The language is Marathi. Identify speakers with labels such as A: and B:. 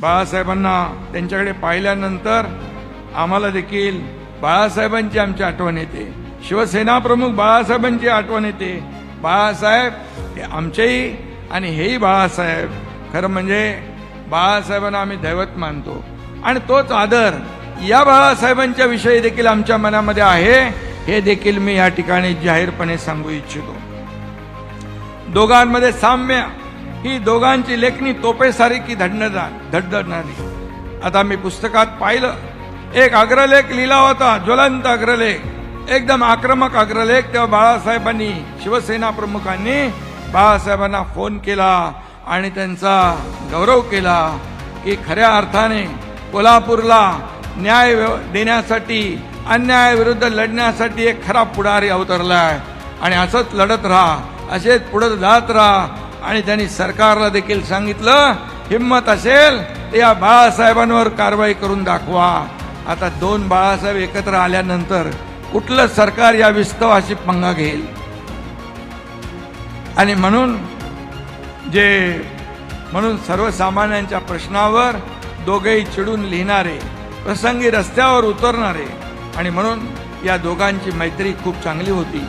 A: बाळासाहेबांना त्यांच्याकडे पाहिल्यानंतर आम्हाला देखील बाळासाहेबांची आमची आठवण येते. शिवसेना प्रमुख बाळासाहेबांची आठवण येते. बाळासाहेब हे आमचेही आणि हेही बाळासाहेब. खरं म्हणजे बाळासाहेबांना आम्ही दैवत मानतो. आणि तोच आदर या बाळासाहेबांच्या विषयी देखील आमच्या मनामध्ये आहे. हे देखील मी या ठिकाणी जाहीरपणे सांगू इच्छितो. दोघांमध्ये साम्य ही दोघांची लेखणी तोपेसारखी धडणार धडधडणारी आता मी पुस्तकात पाहिलं. एक अग्रलेख लिहिला होता ज्वलंत अग्रलेख. एकदम आक्रमक अग्रलेख तेव्हा बाळासाहेबांनी शिवसेना प्रमुखांनी बाळासाहेबांना फोन केला आणि त्यांचा गौरव केला की खऱ्या अर्थाने कोल्हापूरला न्याय देण्यासाठी अन्यायाविरुद्ध लढण्यासाठी एक खरा पुढारी अवतरला आहे आणि असंच लढत राहा असेच पुढे जात राहा. आणि त्यांनी सरकारला देखील सांगितलं हिंमत असेल तर या बाळासाहेबांवर कारवाई करून दाखवा. आता दोन बाळासाहेब एकत्र आल्यानंतर कुठलं सरकार या विस्तवाशी पंगा घेईल? आणि म्हणून जे म्हणून सर्वसामान्यांच्या प्रश्नावर दोघेही चिडून लिहिणारे प्रसंगी रस्त्यावर उतरणारे आणि म्हणून या दोघांची मैत्री खूप चांगली होती.